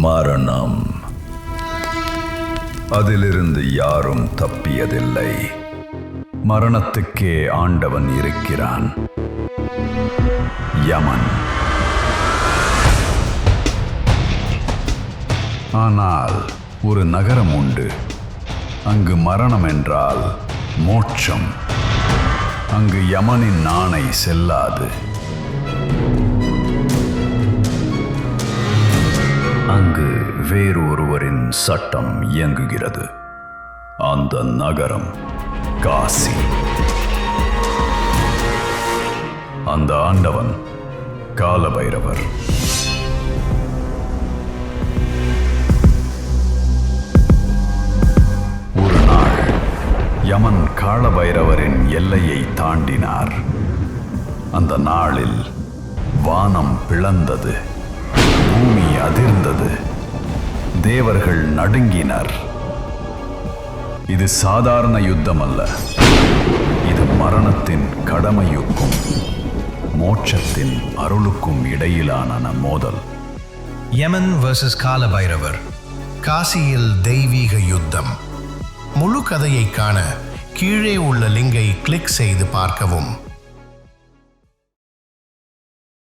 மரணம். அதிலிருந்து யாரும் தப்பியதில்லை. மரணத்துக்கே ஆண்டவன் இருக்கிறான். யமன். ஆனால் ஒரு நகரம் உண்டு. அங்கு மரணம் என்றால் மோட்சம். அங்கு யமனின் நாணை செல்லாது. அங்கு வேறொருவரின் சட்டம் இயங்குகிறது. அந்த நகரம் காசி. அந்த ஆண்டவன் காலபைரவர். ஒரு நாள் யமன் காலபைரவரின் எல்லையை தாண்டினார். அந்த நாளில் வானம் பிளந்தது. நடந்தது தேவர்கள் நடுங்கினர். இது சாதாரண யுத்தம் அல்ல இது மரணத்தின் கடமையுக்கும் மோட்சத்தின் அருளுக்கும் இடையிலான மோதல். யமன் வர்சஸ் காலபைரவர். காசியில் தெய்வீக யுத்தம். முழு கதையை காண கீழே உள்ள லிங்கை கிளிக் செய்து பார்க்கவும்.